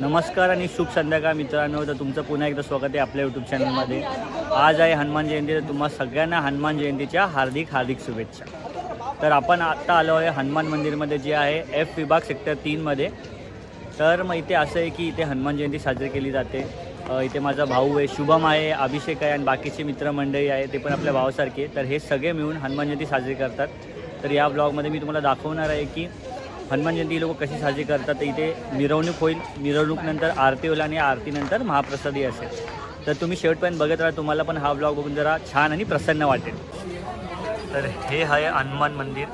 नमस्कार आणि शुभ संध्याकाळ मित्रांनो. तर तुमचं पुन्हा एकदा स्वागत आहे आपल्या यूट्यूब चॅनलमध्ये आज आहे हनुमान जयंती तर तुम्हा सगळ्यांना हनुमान जयंतीच्या हार्दिक हार्दिक शुभेच्छा. तर आपण आत्ता आलो आहे हनुमान मंदिरमध्ये जे आहे एफ विभाग सेक्टर तीनमध्ये तर मग इथे असं आहे की इथे हनुमान जयंती साजरी केली जाते. इथे माझा भाऊ आहे शुभम आहे अभिषेक आहे आणि बाकीचे मित्रमंडळी आहे ते पण आपल्या भावासारखे तर हे सगळे मिळून हनुमान जयंती साजरी करतात. तर या ब्लॉगमध्ये मी तुम्हाला दाखवणार आहे की हनुमान जयंती लोक कशी साजरी करतात तर इथे मिरवणूक होईल. मिरवणूकनंतर आरती होईल आणि आरतीनंतर महाप्रसादही असेल. तर तुम्ही शेवटपर्यंत बघत राहा तुम्हाला पण हा ब्लॉग बघून जरा छान आणि प्रसन्न वाटेल. तर हे आहे हनुमान मंदिर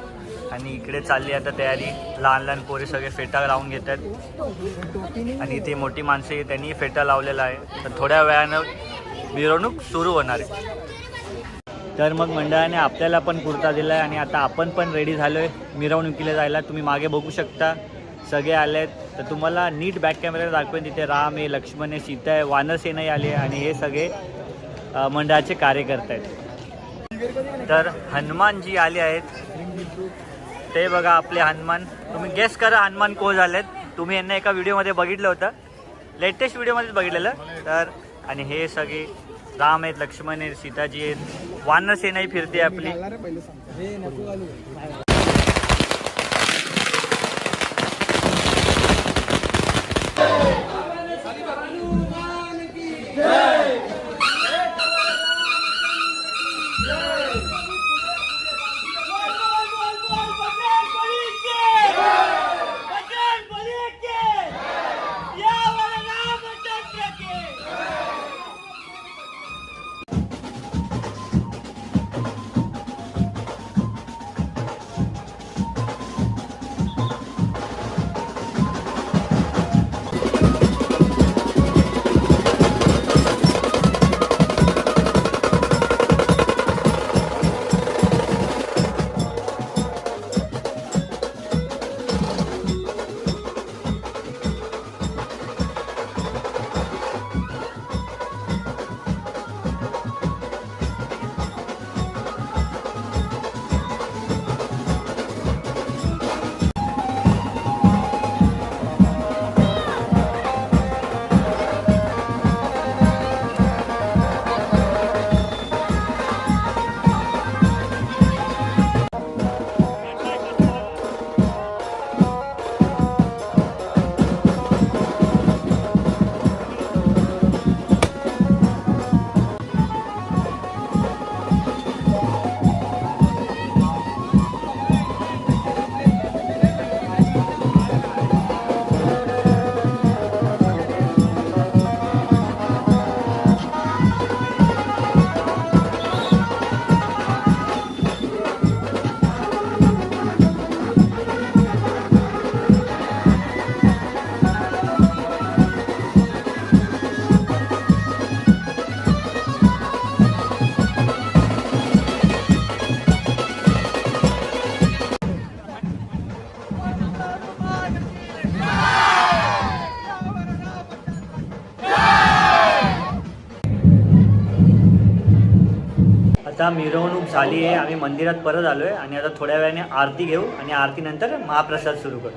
आणि इकडे चालली आता तयारी. लहान लहान पोरे सगळे फेटा लावून घेत आहेत आणि इथे मोठी माणसे त्यांनी फेटा लावलेला आहे. तर थोड्या वेळानं मिरवणूक सुरू होणार आहे. तर मग मंडळाने आपल्याला पण कुर्ता दिला आहे आणि आता आपण पण रेडी झालो आहे मिरवणुकीला जायला तुम्ही मागे बघू शकता. सगळे आले आहेत तर तुम्हाला नीट बॅक कॅमेऱ्याला दाखवेन. तिथे राम आहे लक्ष्मण आहे सीता आहे वानरसेनाही आले आहे आणि हे सगळे मंडळाचे कार्यकर्ते आहेत. तर हनुमानजी आले आहेत. ते बघा आपले हनुमान. तुम्ही गेस करा हनुमान को झालेत. तुम्ही यांना एका व्हिडिओमध्ये बघितलं होतं. लेटेस्ट व्हिडिओमध्येच बघितलेलं. तर आणि हे सगळे राम आहेत लक्ष्मण आहेत सीताजी आहेत. वानरसेनाही फिरते आपली. आता मिरवणूक झाली आहे. आम्ही मंदिरात परत आलो आहे आणि आता थोड्या वेळाने आरती घेऊ आणि आरतीनंतर महाप्रसाद सुरू करू.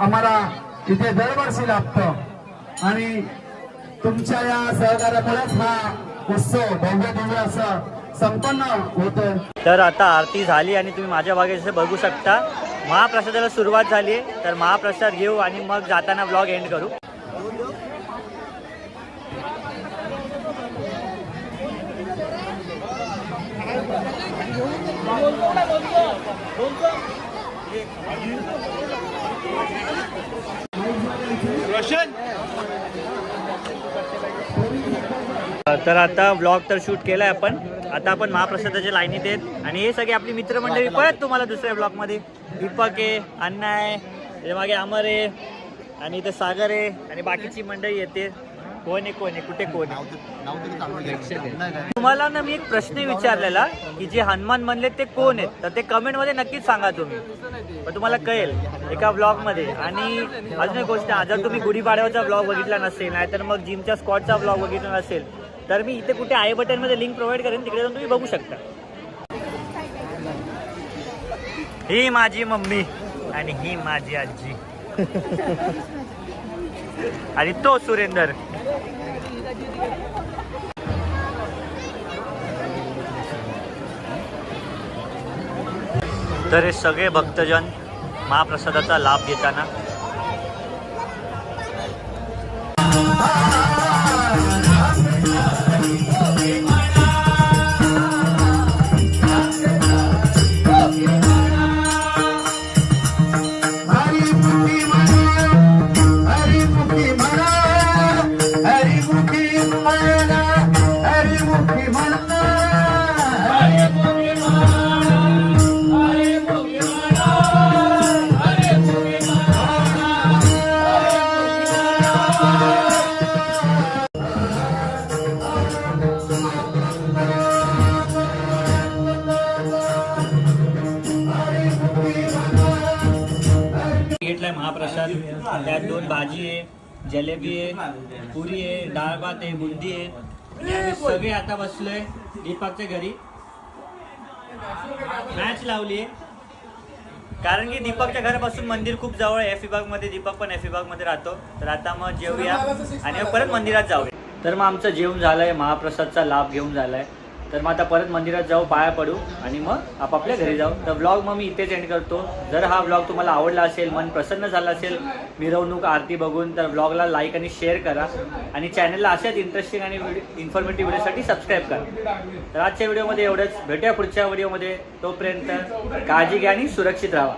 आम्हाला इथे दरवर्षी लाभतं. आणि तुमच्या या सहकार्यामुळेच हा उत्सव भव्य दिव्य असं संपन्न होतोय. तर आता आरती झाली आणि तुम्ही माझ्या बागेचे बघू शकता महाप्रसादाला सुरुवात झाली आहे. तर महाप्रसाद घेऊ आणि मग जाताना ब्लॉग एंड करू. तर आता ब्लॉग तर शूट केलाय आपण. आता आपण महाप्रसादाच्या लाईनीत आहेत. आणि हे सगळे आपली मित्रमंडळी. परत तुम्हाला दुसऱ्या ब्लॉगमध्ये दीपक आहे अण्णा आहे मागे अमर आहे आणि इथं सागर आहे आणि बाकीची मंडळी येते. कोण आहे कोण आहे कुठे कोण आहे? तुम्हाला ना मी एक प्रश्न विचारलेला की जे हनुमान म्हणले ते कोण आहेत? तर ते कमेंटमध्ये नक्कीच सांगा तुम्ही. पण तुम्हाला कळेल एका ब्लॉगमध्ये आणि अजून एक गोष्ट जर तुम्ही गुढीपाडव्याचा ब्लॉग बघितला नसेल नाहीतर मग जिमच्या स्कॉटचा ब्लॉग बघितला नसेल तर मी इथे कुठे आय बटनमध्ये लिंक प्रोव्हाइड करेन तिकडे जाऊन तुम्ही बघू शकता. ही माझी मम्मी आणि ही माझी आजी. आणि तो सुरेंदर. तर हे सगळे भक्तजन महाप्रसादाचा लाभ घेताना त्यात दोन भाजी आहे जलेबी आहे पुरी आहे डाळ भात आहे बुंदी आहे सगळे आता बसलोय दीपकच्या घरी। मॅच लावली आहे कारण की दीपकच्या घरापासून मंदिर खूप जवळ आहे एफ विभागमध्ये दीपक पण एफ विभागमध्ये राहतो. तर आता मग जेवूया आणि परत मंदिरात जाऊया. तर मग आमचं जेवण झालंय महाप्रसादचा लाभ घेऊन झालाय. तर मग आता परत मंदिरात जाऊ पाया पडू आणि मग आपापल्या घरी जाऊ. तर व्लॉग मग मी इथेच एंड करतो. जर हा व्लॉग तुम्हाला आवडला असेल मन प्रसन्न झालं असेल मिरवणूक आरती बघून तर ब्लॉगला लाईक आणि शेअर करा. आणि चॅनलला अशाच इंटरेस्टिंग आणि इन्फॉर्मेटिव्ह व्हिडिओसाठी सबस्क्राईब करा. तर आजच्या व्हिडिओमध्ये एवढंच. भेटूया पुढच्या व्हिडिओमध्ये तोपर्यंत काळजी घ्या आणि सुरक्षित राहा.